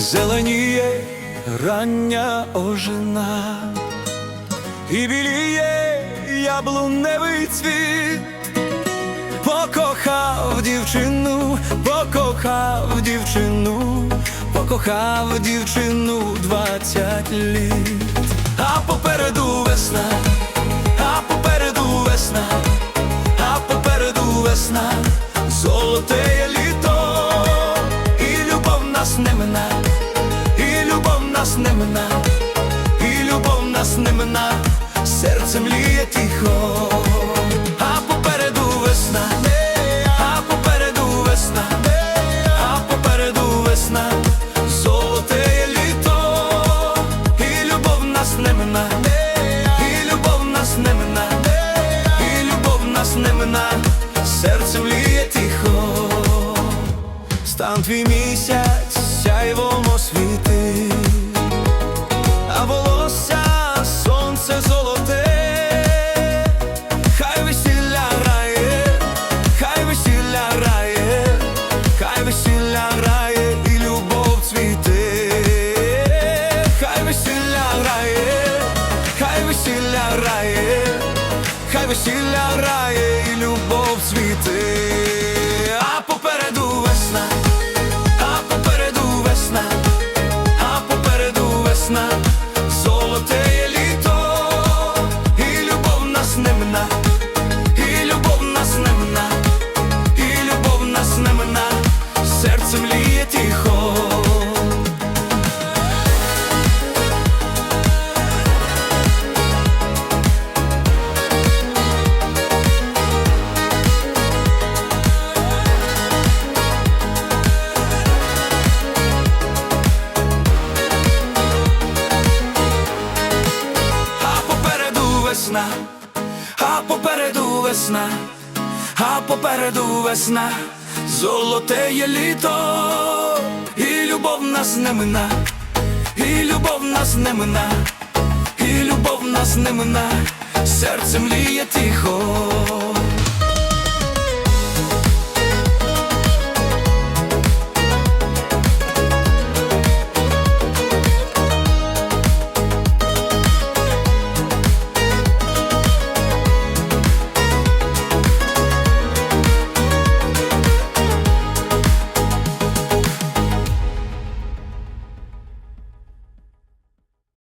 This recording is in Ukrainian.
зеленіє рання ожина, і біліє яблуневий цвіт, покохав дівчину, покохав дівчину, покохав дівчину двадцять літ, а попереду весна, а попереду весна, а попереду весна, золотеє літо, і любов нас не мина, і любов нас не мина, і любов нас не мина, серце мліє тихо, а попереду весна, а попереду весна, а попереду весна, золотеє літо, і любов нас не мина, і любов нас не мина, і любов нас не мина, серце мліє тихо. Стан твій місяць хай весілля грає і любов світи, а попереду весна, а попереду весна, а попереду весна, а попереду весна, а попереду весна, золотеє літо, і любов нас не мина, і любов нас не мина, і любов нас не мина, серце мліє тихо.